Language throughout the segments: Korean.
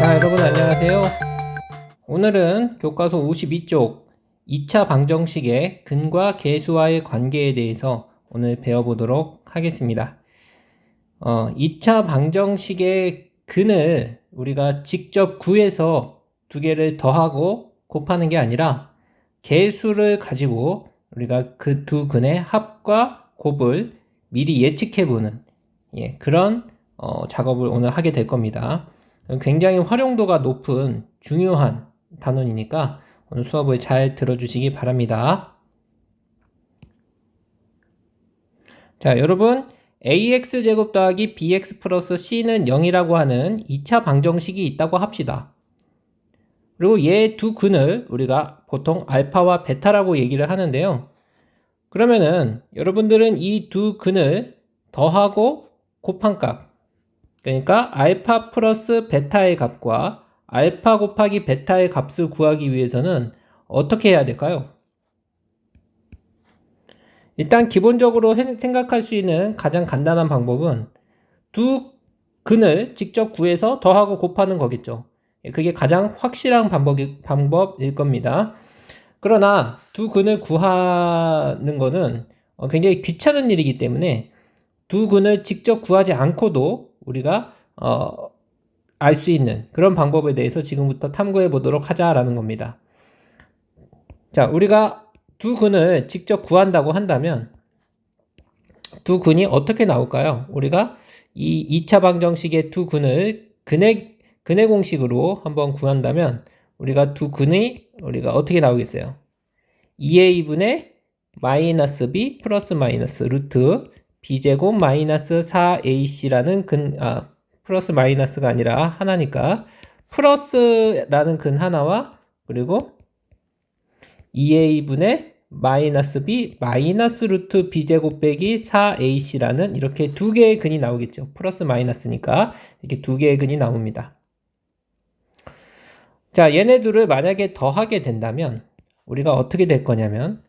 자, 여러분 안녕하세요. 오늘은 교과서 52쪽 2차 방정식의 근과 계수와의 관계에 대해서 오늘 배워보도록 하겠습니다. 어, 2차 방정식의 근을 우리가 직접 구해서 두 개를 더하고 곱하는 게 아니라 계수를 가지고 우리가 그 두 근의 합과 곱을 미리 예측해보는 예, 그런 어, 작업을 오늘 하게 될 겁니다. 굉장히 활용도가 높은 중요한 단원이니까 오늘 수업을 잘 들어주시기 바랍니다. 자, 여러분 ax제곱 더하기 bx 플러스 c는 0이라고 하는 2차 방정식이 있다고 합시다. 그리고 얘 두 근을 우리가 보통 알파와 베타라고 얘기를 하는데요. 그러면은 여러분들은 이 두 근을 더하고 곱한 값 그러니까 알파 플러스 베타의 값과 알파 곱하기 베타의 값을 구하기 위해서는 어떻게 해야 될까요? 일단 기본적으로 생각할 수 있는 가장 간단한 방법은 두 근을 직접 구해서 더하고 곱하는 거겠죠. 그게 가장 확실한 방법이, 방법일 겁니다. 그러나 두 근을 구하는 거는 굉장히 귀찮은 일이기 때문에 두 근을 직접 구하지 않고도 우리가 어, 알 수 있는 그런 방법에 대해서 지금부터 탐구해 보도록 하자라는 겁니다. 자, 우리가 두 근을 직접 구한다고 한다면 두 근이 어떻게 나올까요? 우리가 이 2차 방정식의 두 근을 근의 근의 공식으로 한번 구한다면 우리가 두 근이 우리가 어떻게 나오겠어요? 2a분의 마이너스 b 플러스 마이너스 루트 b제곱 마이너스 4ac라는 근, 아, 플러스 마이너스가 아니라 하나니까 플러스라는 근 하나와 그리고 2a분의 마이너스 b 마이너스 루트 b제곱 빼기 4ac라는 이렇게 두 개의 근이 나오겠죠. 플러스 마이너스니까 이렇게 두 개의 근이 나옵니다. 자, 얘네들을 만약에 더하게 된다면 우리가 어떻게 될 거냐면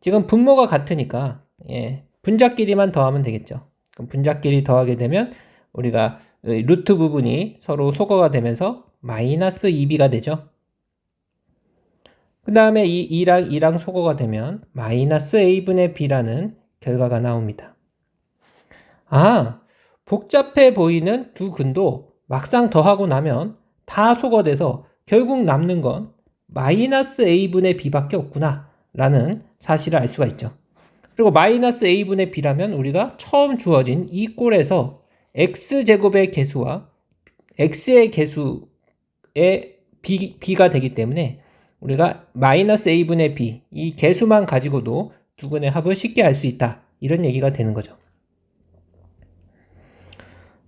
지금 분모가 같으니까 예, 분자끼리만 더하면 되겠죠. 그럼 분자끼리 더하게 되면 우리가 루트 부분이 서로 소거가 되면서 마이너스 2b가 되죠. 그 다음에 이 2랑 2랑 소거가 되면 마이너스 a분의 b라는 결과가 나옵니다. 아, 복잡해 보이는 두 근도 막상 더하고 나면 다 소거돼서 결국 남는 건 마이너스 a분의 b밖에 없구나 라는 사실을 알 수가 있죠. 그리고 마이너스 a분의 b라면 우리가 처음 주어진 이 꼴에서 x제곱의 개수와 x의 개수의 b, b가 되기 때문에 우리가 마이너스 a분의 b 이 개수만 가지고도 두 근의 합을 쉽게 알 수 있다. 이런 얘기가 되는 거죠.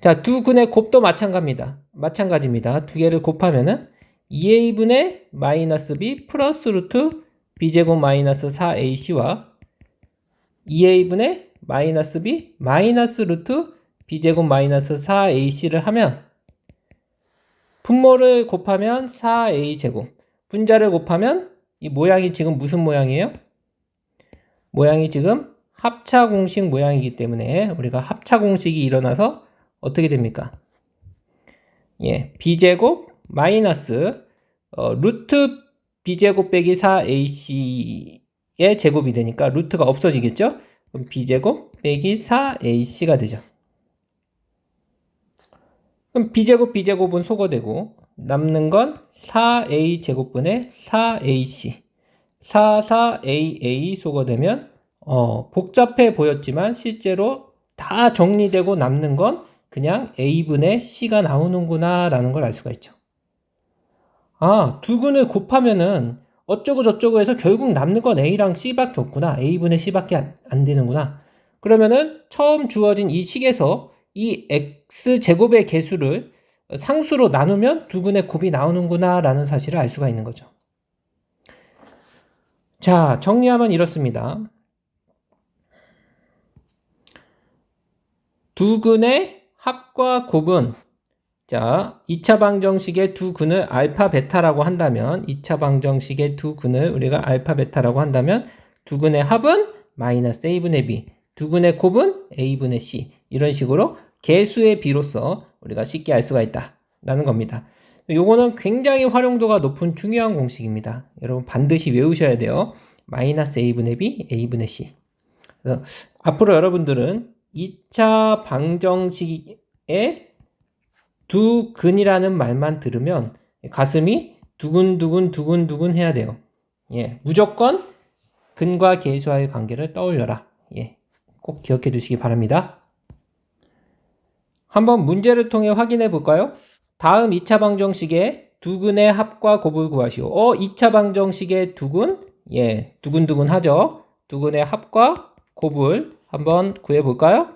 자, 두 근의 곱도 마찬가지입니다. 마찬가지입니다. 두 개를 곱하면은 2a분의 마이너스 b 플러스 루트 b제곱 마이너스 4ac와 2a분의 마이너스 b 마이너스 루트 b제곱 마이너스 4ac를 하면 분모를 곱하면 4a제곱 분자를 곱하면 이 모양이 지금 무슨 모양이에요? 모양이 지금 합차 공식 모양이기 때문에 우리가 합차 공식이 일어나서 어떻게 됩니까? 예, b제곱 마이너스 어, 루트 b제곱 빼기 4ac 의 제곱이 되니까 루트가 없어지겠죠? 그럼 b제곱 빼기 4ac가 되죠. 그럼 b제곱 b제곱은 소거되고 남는 건 4a 제곱분의 4ac 4, 4aa 소거되면 어, 복잡해 보였지만 실제로 다 정리되고 남는 건 그냥 a분의 c가 나오는구나 라는 걸 알 수가 있죠. 아, 두 근을 곱하면은 어쩌고 저쩌고 해서 결국 남는 건 A랑 C밖에 없구나. A분의 C밖에 안, 안 되는구나. 그러면은 처음 주어진 이 식에서 이 X제곱의 개수를 상수로 나누면 두 근의 곱이 나오는구나 라는 사실을 알 수가 있는 거죠. 자, 정리하면 이렇습니다. 두 근의 합과 곱은 자, 2차 방정식의 두 근을 알파 베타라고 한다면 2차 방정식의 두 근을 우리가 알파 베타라고 한다면 두 근의 합은 마이너스 a분의 b, 두 근의 곱은 a분의 c 이런 식으로 개수의 비로서 우리가 쉽게 알 수가 있다라는 겁니다. 요거는 굉장히 활용도가 높은 중요한 공식입니다. 여러분 반드시 외우셔야 돼요. 마이너스 a분의 b, a분의 c. 그래서 앞으로 여러분들은 2차 방정식의 두 근이라는 말만 들으면 가슴이 두근두근 두근두근 해야 돼요. 예, 무조건 근과 계수와의 관계를 떠올려라. 예, 꼭 기억해 두시기 바랍니다. 한번 문제를 통해 확인해 볼까요? 다음 2차 방정식의 두 근의 합과 곱을 구하시오. 어, 2차 방정식의 두 근? 예, 두근두근 하죠. 두 근의 합과 곱을 한번 구해 볼까요?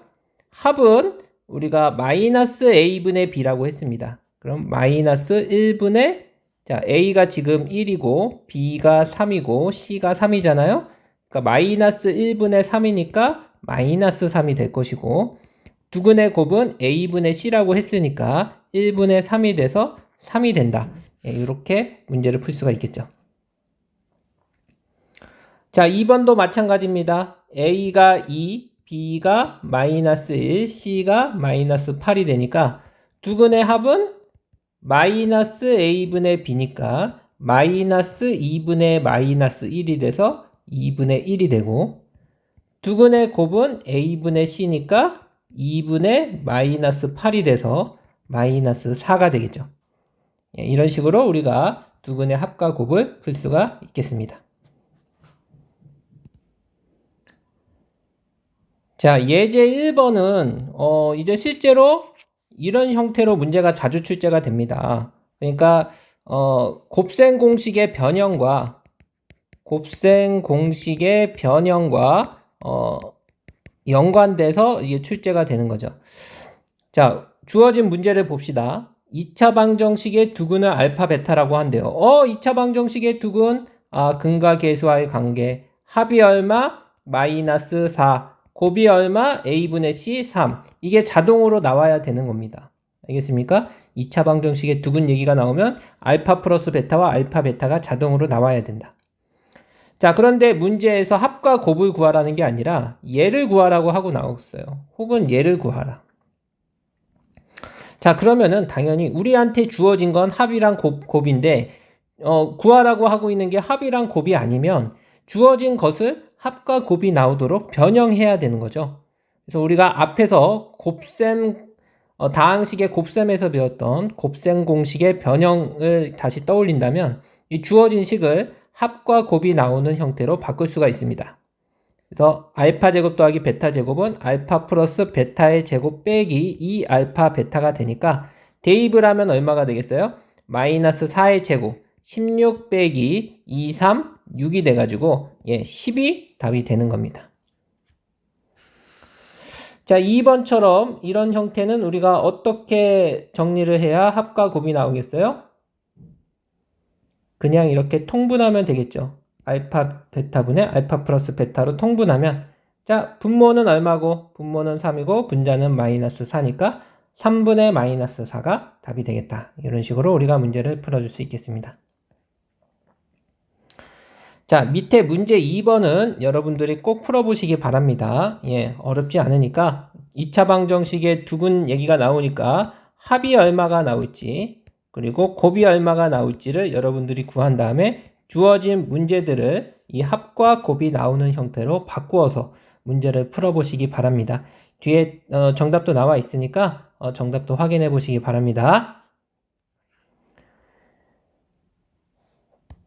합은 우리가 마이너스 a분의 b라고 했습니다. 그럼 마이너스 1분의 자, a가 지금 1이고 b가 3이고 c가 3이잖아요. 그러니까 마이너스 1분의 3이니까 마이너스 3이 될 것이고 두근의 곱은 a분의 c라고 했으니까 1분의 3이 돼서 3이 된다. 예, 이렇게 문제를 풀 수가 있겠죠. 자, 2번도 마찬가지입니다. a가 2, b가 마이너스 1, c가 마이너스 8이 되니까 두근의 합은 마이너스 a분의 b니까 마이너스 2분의 마이너스 1이 돼서 2분의 1이 되고 두근의 곱은 a분의 c니까 2분의 마이너스 8이 돼서 마이너스 4가 되겠죠. 예, 이런 식으로 우리가 두근의 합과 곱을 풀 수가 있겠습니다. 자, 예제 1번은 어, 이제 실제로 이런 형태로 문제가 자주 출제가 됩니다. 그러니까 어, 곱셈 공식의 변형과 곱셈 공식의 변형과 어, 연관돼서 이게 출제가 되는 거죠. 자, 주어진 문제를 봅시다. 2차 방정식의 두근은 알파 베타라고 한대요. 어, 2차 방정식의 두근 아, 근과 계수와의 관계 합이 얼마? 마이너스 4 곱이 얼마? a분의 c 3 이게 자동으로 나와야 되는 겁니다. 알겠습니까? 2차 방정식의 두근 얘기가 나오면 알파 플러스 베타와 알파 베타가 자동으로 나와야 된다. 자, 그런데 문제에서 합과 곱을 구하라는 게 아니라 얘를 구하라고 하고 나왔어요. 혹은 얘를 구하라. 자, 그러면은 당연히 우리한테 주어진 건 합이랑 곱, 곱인데 어, 구하라고 하고 있는 게 합이랑 곱이 아니면 주어진 것을 합과 곱이 나오도록 변형해야 되는 거죠. 그래서 우리가 앞에서 곱셈 어, 다항식의 곱셈에서 배웠던 곱셈 공식의 변형을 다시 떠올린다면 이 주어진 식을 합과 곱이 나오는 형태로 바꿀 수가 있습니다. 그래서 알파 제곱 더하기 베타 제곱은 알파 플러스 베타의 제곱 빼기 2 알파 베타가 되니까 대입을 하면 얼마가 되겠어요? 마이너스 4의 제곱 16 빼기 2, 3, 6이 돼가지고 예, 10이 답이 되는 겁니다. 자, 2번처럼 이런 형태는 우리가 어떻게 정리를 해야 합과 곱이 나오겠어요? 그냥 이렇게 통분하면 되겠죠. 알파 베타분의 알파 플러스 베타로 통분하면 자 분모는 얼마고 분모는 3이고 분자는 마이너스 4니까 3분의 마이너스 4가 답이 되겠다. 이런 식으로 우리가 문제를 풀어줄 수 있겠습니다. 자 밑에 문제 2번은 여러분들이 꼭 풀어보시기 바랍니다. 예 어렵지 않으니까 2차 방정식의 두근 얘기가 나오니까 합이 얼마가 나올지 그리고 곱이 얼마가 나올지를 여러분들이 구한 다음에 주어진 문제들을 이 합과 곱이 나오는 형태로 바꾸어서 문제를 풀어보시기 바랍니다. 뒤에 어, 정답도 나와 있으니까 어, 정답도 확인해 보시기 바랍니다.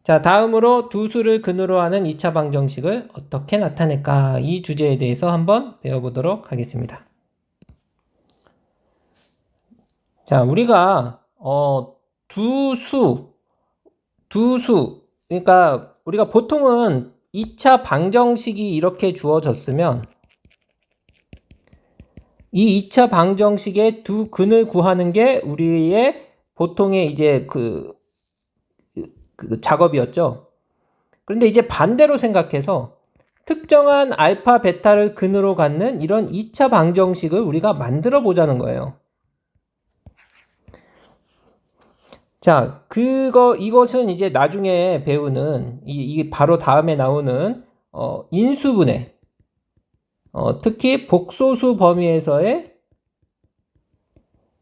자, 다음으로 두 수를 근으로 하는 2차 방정식을 어떻게 나타낼까? 이 주제에 대해서 한번 배워보도록 하겠습니다. 자, 우리가 어, 두 수, 두 수, 그러니까 우리가 보통은 2차 방정식이 이렇게 주어졌으면 이 2차 방정식의 두 근을 구하는 게 우리의 보통의 이제 그, 그 작업이었죠. 그런데 이제 반대로 생각해서 특정한 알파, 베타를 근으로 갖는 이런 2차 방정식을 우리가 만들어 보자는 거예요. 자, 그거, 이것은 이제 나중에 배우는, 이, 이게 바로 다음에 나오는, 어, 인수분해. 어, 특히 복소수 범위에서의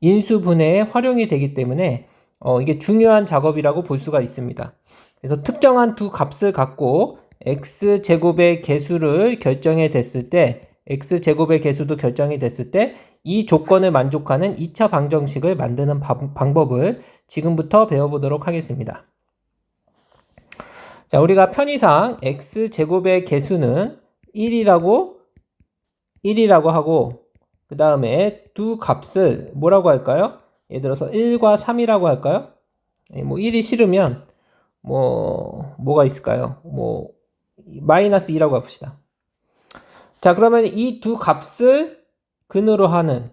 인수분해에 활용이 되기 때문에 어, 이게 중요한 작업이라고 볼 수가 있습니다. 그래서 특정한 두 값을 갖고 x제곱의 개수를 결정해 됐을 때 x제곱의 개수도 결정이 됐을 때 이 조건을 만족하는 2차 방정식을 만드는 바- 방법을 지금부터 배워보도록 하겠습니다. 자, 우리가 편의상 x제곱의 개수는 1이라고 1이라고 하고 그 다음에 두 값을 뭐라고 할까요? 예를 들어서 1과 3이라고 할까요? 예, 뭐 1이 싫으면 뭐 뭐가 있을까요? 뭐 마이너스 2라고 해봅시다. 자 그러면 이 두 값을 근으로 하는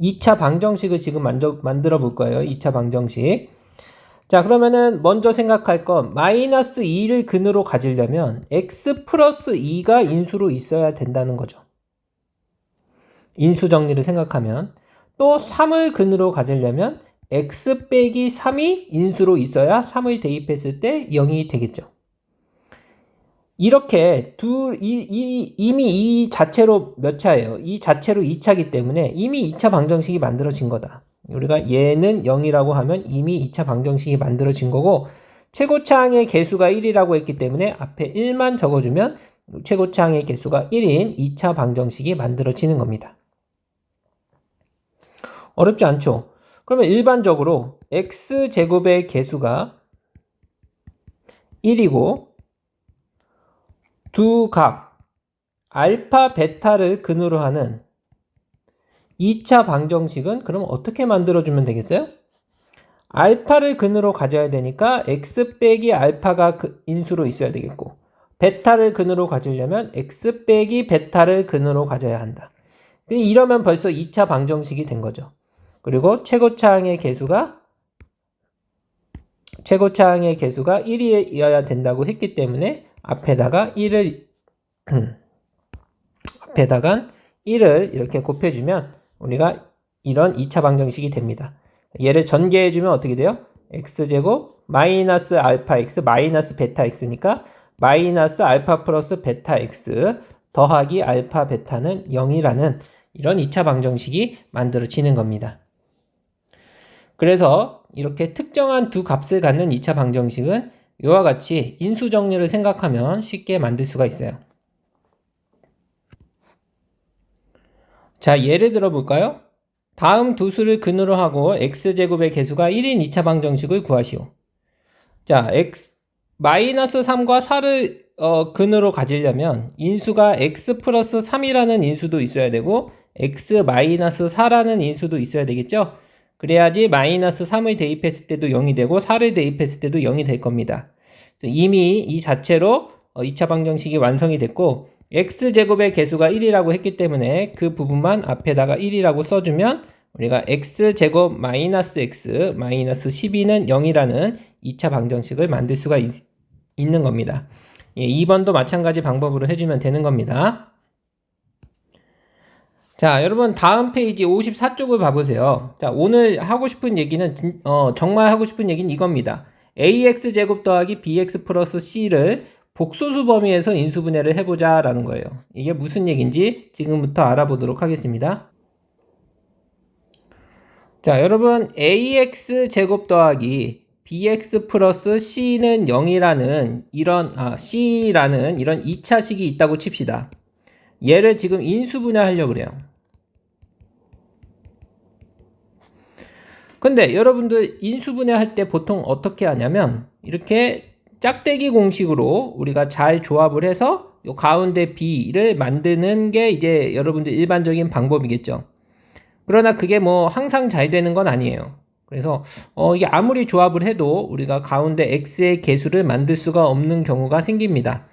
2차 방정식을 지금 만져, 만들어 볼 거예요. 2차 방정식. 자 그러면은 먼저 생각할 건 마이너스 2를 근으로 가지려면 x 플러스 2가 인수로 있어야 된다는 거죠. 인수 정리를 생각하면 또 3을 근으로 가지려면 x 빼기 3이 인수로 있어야 3을 대입했을 때 0이 되겠죠. 이렇게 둘, 이, 이, 이미 이 자체로 몇 차예요? 이 자체로 2차기 때문에 이미 2차 방정식이 만들어진 거다. 우리가 얘는 0이라고 하면 이미 2차 방정식이 만들어진 거고 최고차항의 개수가 1이라고 했기 때문에 앞에 1만 적어주면 최고차항의 개수가 1인 2차 방정식이 만들어지는 겁니다. 어렵지 않죠? 그러면 일반적으로 x제곱의 개수가 1이고 두값 알파 베타를 근으로 하는 2차 방정식은 그럼 어떻게 만들어주면 되겠어요? 알파를 근으로 가져야 되니까 x 빼기 알파가 그 인수로 있어야 되겠고 베타를 근으로 가지려면 x 빼기 베타를 근으로 가져야 한다. 이러면 벌써 2차 방정식이 된 거죠. 그리고 최고차항의 개수가 최고차항의 개수가 1이어야 된다고 했기 때문에 앞에다가 1을 앞에다가 1을 이렇게 곱해주면 우리가 이런 2차 방정식이 됩니다. 얘를 전개해주면 어떻게 돼요? x제곱 마이너스 알파 x 마이너스 베타 x니까 마이너스 알파 플러스 베타 x 더하기 알파 베타는 0이라는 이런 2차 방정식이 만들어지는 겁니다. 그래서 이렇게 특정한 두 값을 갖는 2차 방정식은 이와 같이 인수 정리를 생각하면 쉽게 만들 수가 있어요. 자, 예를 들어 볼까요? 다음 두 수를 근으로 하고 x제곱의 개수가 1인 2차 방정식을 구하시오. 자, x 마이너스 3과 4를 어, 근으로 가지려면 인수가 x 플러스 3이라는 인수도 있어야 되고 x 마이너스 4라는 인수도 있어야 되겠죠? 그래야지 마이너스 3을 대입했을 때도 0이 되고 4를 대입했을 때도 0이 될 겁니다. 이미 이 자체로 2차 방정식이 완성이 됐고 x제곱의 개수가 1이라고 했기 때문에 그 부분만 앞에다가 1이라고 써주면 우리가 x제곱 마이너스 x 마이너스 12는 0이라는 2차 방정식을 만들 수가 있, 는 겁니다. 예, 2번도 마찬가지 방법으로 해주면 되는 겁니다. 자, 여러분 다음 페이지 54쪽을 봐보세요. 자, 오늘 하고 싶은 얘기는 어, 정말 하고 싶은 얘기는 이겁니다. ax 제곱 더하기 bx 플러스 c를 복소수 범위에서 인수분해를 해보자 라는 거예요. 이게 무슨 얘기인지 지금부터 알아보도록 하겠습니다. 자, 여러분 ax 제곱 더하기 bx 플러스 c는 0이라는 이런 아, c라는 이런 2차식이 있다고 칩시다. 얘를 지금 인수분해하려고 그래요. 근데 여러분들 인수분해 할 때 보통 어떻게 하냐면 이렇게 짝대기 공식으로 우리가 잘 조합을 해서 요 가운데 B를 만드는 게 이제 여러분들 일반적인 방법이겠죠. 그러나 그게 뭐 항상 잘 되는 건 아니에요. 그래서 어 이게 아무리 조합을 해도 우리가 가운데 X의 개수를 만들 수가 없는 경우가 생깁니다.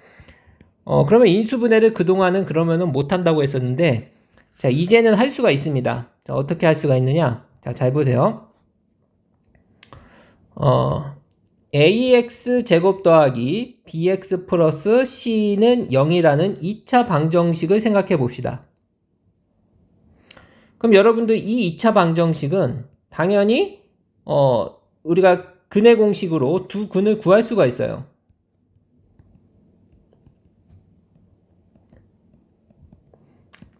어 그러면 인수분해를 그동안은 그러면은 못 한다고 했었는데 자 이제는 할 수가 있습니다. 자 어떻게 할 수가 있느냐? 자 잘 보세요. 어, ax 제곱 더하기 bx 플러스 c는 0이라는 2차 방정식을 생각해 봅시다. 그럼 여러분들 이 2차 방정식은 당연히 어, 우리가 근의 공식으로 두 근을 구할 수가 있어요.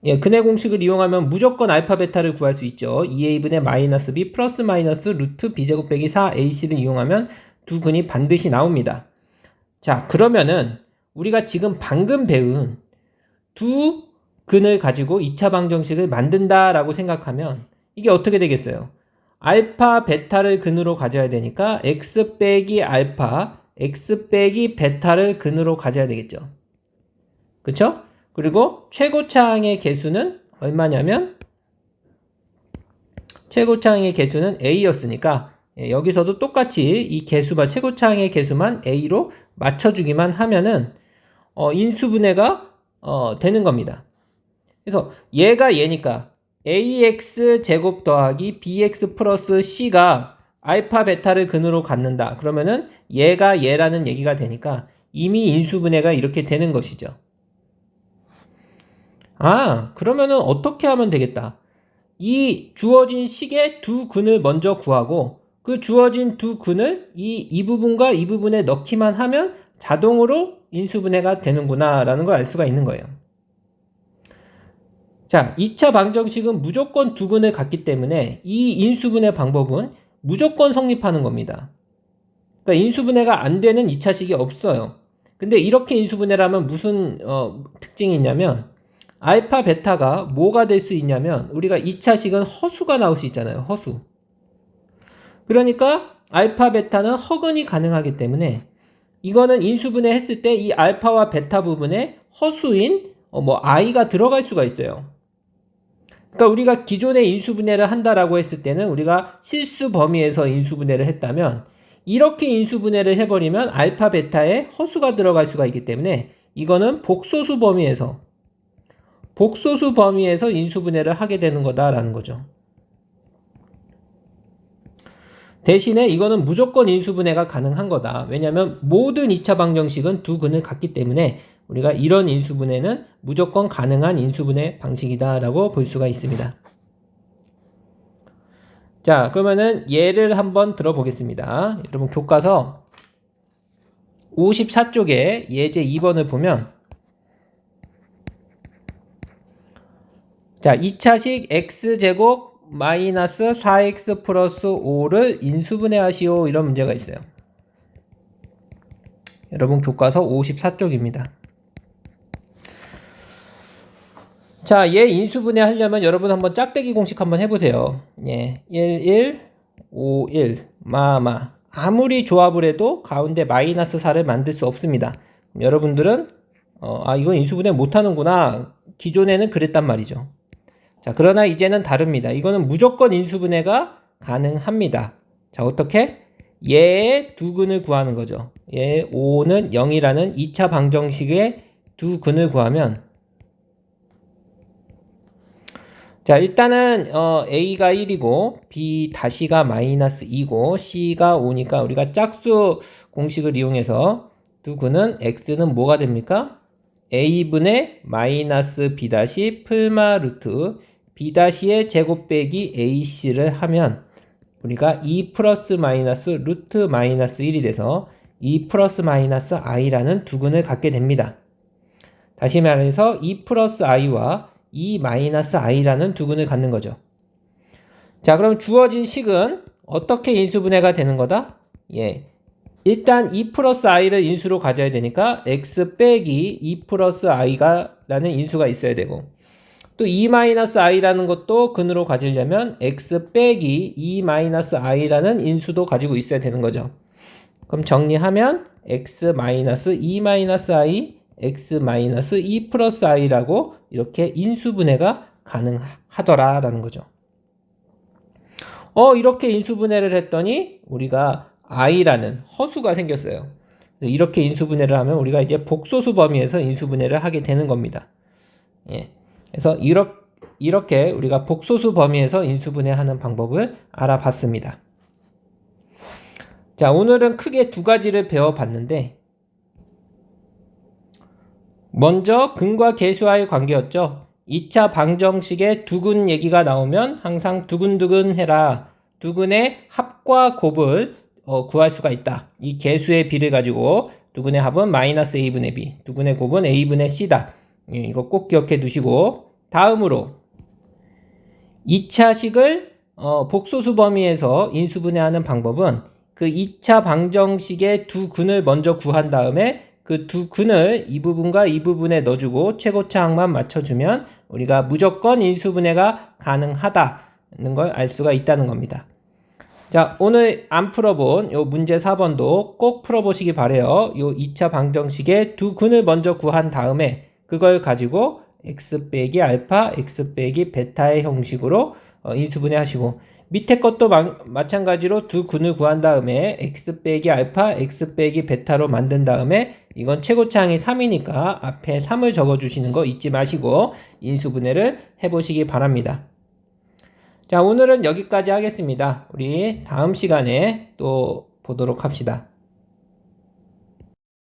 예, 근의 공식을 이용하면 무조건 알파 베타를 구할 수 있죠. 2a분의 마이너스 b 플러스 마이너스 루트 b제곱 빼기 4ac를 이용하면 두 근이 반드시 나옵니다. 자, 그러면은 우리가 지금 방금 배운 두 근을 가지고 2차 방정식을 만든다라고 생각하면 이게 어떻게 되겠어요? 알파, 베타를 근으로 가져야 되니까 x 빼기 알파, x 빼기 베타를 근으로 가져야 되겠죠. 그쵸? 그리고 최고차항의 개수는 얼마냐면 최고차항의 개수는 a였으니까 예, 여기서도 똑같이 이 개수만 최고차항의 개수만 a로 맞춰주기만 하면은 어, 인수분해가 어, 되는 겁니다. 그래서 얘가 얘니까 ax 제곱 더하기 bx 플러스 c가 알파 베타를 근으로 갖는다. 그러면은 얘가 얘라는 얘기가 되니까 이미 인수분해가 이렇게 되는 것이죠. 아, 그러면은 어떻게 하면 되겠다. 이 주어진 식의 두 근을 먼저 구하고 그 주어진 두 근을 이, 이 부분과 이 부분에 넣기만 하면 자동으로 인수분해가 되는구나 라는 걸 알 수가 있는 거예요. 자, 2차 방정식은 무조건 두 근을 갖기 때문에 이 인수분해 방법은 무조건 성립하는 겁니다. 그러니까 인수분해가 안 되는 2차식이 없어요. 근데 이렇게 인수분해라면 무슨 어, 특징이 있냐면 알파 베타가 뭐가 될 수 있냐면 우리가 2차식은 허수가 나올 수 있잖아요. 허수. 그러니까 알파 베타는 허근이 가능하기 때문에 이거는 인수분해 했을 때 이 알파와 베타 부분에 허수인 어, 뭐 i가 들어갈 수가 있어요. 그러니까 우리가 기존에 인수분해를 한다라고 했을 때는 우리가 실수 범위에서 인수분해를 했다면 이렇게 인수분해를 해버리면 알파 베타에 허수가 들어갈 수가 있기 때문에 이거는 복소수 범위에서 복소수 범위에서 인수분해를 하게 되는 거다라는 거죠. 대신에 이거는 무조건 인수분해가 가능한 거다. 왜냐하면 모든 2차 방정식은 두 근을 갖기 때문에 우리가 이런 인수분해는 무조건 가능한 인수분해 방식이다라고 볼 수가 있습니다. 자, 그러면은 예를 한번 들어보겠습니다. 여러분 교과서 54쪽에 예제 2번을 보면 자, 2차식 x제곱 마이너스 4x 플러스 5를 인수분해 하시오 이런 문제가 있어요. 여러분 교과서 54쪽입니다. 자, 얘 인수분해 하려면 여러분 한번 짝대기 공식 한번 해보세요. 예, 1, 1, 5, 1, 마마. 아무리 조합을 해도 가운데 마이너스 4를 만들 수 없습니다. 여러분들은 어, 아 이건 인수분해 못하는구나. 기존에는 그랬단 말이죠. 자, 그러나 이제는 다릅니다. 이거는 무조건 인수분해가 가능합니다. 자, 어떻게? 얘의 두 근을 구하는 거죠. 얘 5는 0이라는 2차 방정식의 두 근을 구하면 자, 일단은 어, A가 1이고 B 다시가 마이너스 2고 C가 5니까 우리가 짝수 공식을 이용해서 두 근은 X는 뭐가 됩니까? A분의 마이너스 B 다시 풀마 루트 B 다시의 제곱 빼기 AC를 하면 우리가 2 플러스 마이너스 루트 마이너스 1이 돼서 2 플러스 마이너스 i라는 두 근을 갖게 됩니다. 다시 말해서 2 플러스 i와 2 마이너스 i라는 두 근을 갖는 거죠. 자, 그럼 주어진 식은 어떻게 인수분해가 되는 거다? 예. 일단 2 플러스 i를 인수로 가져야 되니까 x 빼기 2 플러스 i가 라는 인수가 있어야 되고 또2 마이너스 i라는 것도 근으로 가지려면 x 빼기 2 마이너스 i라는 인수도 가지고 있어야 되는 거죠. 그럼 정리하면 x 마이너스 2 마이너스 i, x 마이너스 2 플러스 i라고 이렇게 인수분해가 가능하더라라는 거죠. 어 이렇게 인수분해를 했더니 우리가 i라는 허수가 생겼어요. 이렇게 인수분해를 하면 우리가 이제 복소수 범위에서 인수분해를 하게 되는 겁니다. 예. 그래서 이렇게 우리가 복소수 범위에서 인수분해하는 방법을 알아봤습니다. 자, 오늘은 크게 두 가지를 배워봤는데, 먼저 근과 계수와의 관계였죠. 2차 방정식의 두근 얘기가 나오면 항상 두근두근 해라. 두근의 합과 곱을 어, 구할 수가 있다. 이 계수의 비를 가지고 두근의 합은 마이너스 a분의 b, 두근의 곱은 a분의 c다. 예, 이거 꼭 기억해 두시고 다음으로 2차식을 어, 복소수 범위에서 인수분해하는 방법은 그 2차 방정식의 두 근을 먼저 구한 다음에 그 두 근을 이 부분과 이 부분에 넣어주고 최고차항만 맞춰주면 우리가 무조건 인수분해가 가능하다는 걸 알 수가 있다는 겁니다. 자, 오늘 안 풀어본 요 문제 4번도 꼭 풀어보시기 바래요. 요 2차 방정식의 두 근을 먼저 구한 다음에 그걸 가지고 x 빼기 알파, x 빼기 베타의 형식으로 어, 인수분해 하시고 밑에 것도 마, 마찬가지로 두 근을 구한 다음에 x 빼기 알파, x 빼기 베타로 만든 다음에 이건 최고차항이 3이니까 앞에 3을 적어 주시는 거 잊지 마시고 인수분해를 해보시기 바랍니다. 자, 오늘은 여기까지 하겠습니다. 우리 다음 시간에 또 보도록 합시다.